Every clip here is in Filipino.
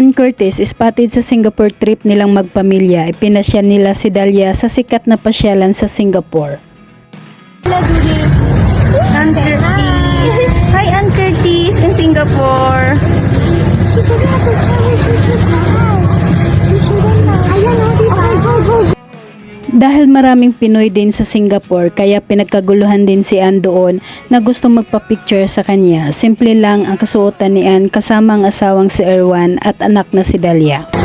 Ann Curtis, spotted sa Singapore trip nilang magpamilya, ipinasya nila si Dahlia sa sikat na pasyalan sa Singapore. Ann Curtis. Hi, Ann Curtis in Singapore. Dahil maraming Pinoy din sa Singapore, kaya pinagkaguluhan din si Ann doon na gusto magpa-picture sa kanya. Simple lang ang kasuotan ni Ann kasama ang asawang si Erwan at anak na si Dahlia.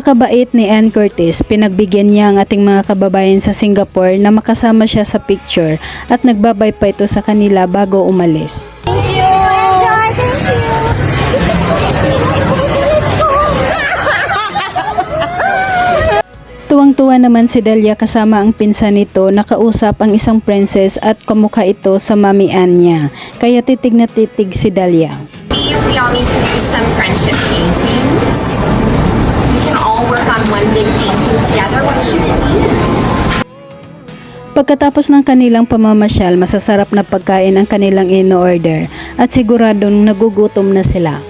Napakabait ni Ann Curtis, pinagbigyan niya ang ating mga kababayan sa Singapore na makasama siya sa picture at nagbabay pa ito sa kanila bago umalis. Thank you. Enjoy. Thank you. Tuwang-tuwa naman si Dahlia kasama ang pinsan nito nakausap ang isang princess at kamukha ito sa mami Ann niya. Kaya titig na titig si Dahlia. We, we all need to do some friendship paintings. Pagkatapos ng kanilang pamamasyal, masasarap na pagkain ang kanilang in-order at siguradong nagugutom na sila.